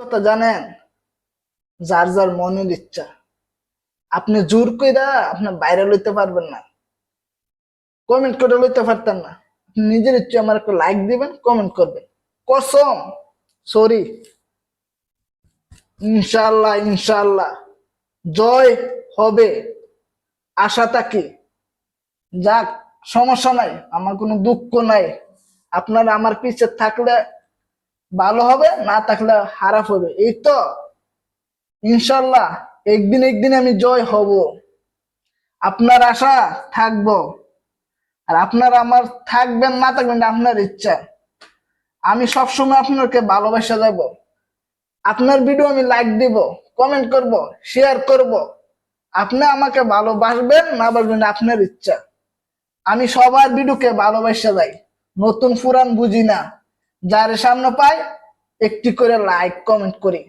কথা জানেন, যার যার মনের ইচ্ছা। আপনি জোর কইরা আপনি বাইরে লইতে পারবেন না। কমেন্ট করে লইতে পারতেন না। নিজের ইচ্ছে আমার একটা লাইক দিবেন কমেন্ট করবেন। কসম সরি ইনশাল্লাহ ইনশাল্লাহ জয় হবে। আশা থাকি। যাক, সমস্যা নাই, আমার কোনো দুঃখ নাই। আপনারা আমার পিছে থাকলে ভালো হবে, না থাকলে খারাপ হবে। এই তো, ইনশাল্লাহ, একদিন একদিন আমি জয় হব। আপনার আশা থাকব। আর আপনারা আমার থাকবেন, না থাকবেন আপনার ইচ্ছা। আমি সবসময় আপনাকে ভালোবাসা যাব আপনার ভিডিও আমি লাইক দিব কমেন্ট করব শেয়ার করব। আপনি আমাকে ভালোবাসবেন, না বাসবেন আপনার ইচ্ছা। আমি সবার ভিডিওকে ভালোবাসা যাই নতুন ফুরান বুঝি না। যার সামনে পাই একটি করে লাইক কমেন্ট করি।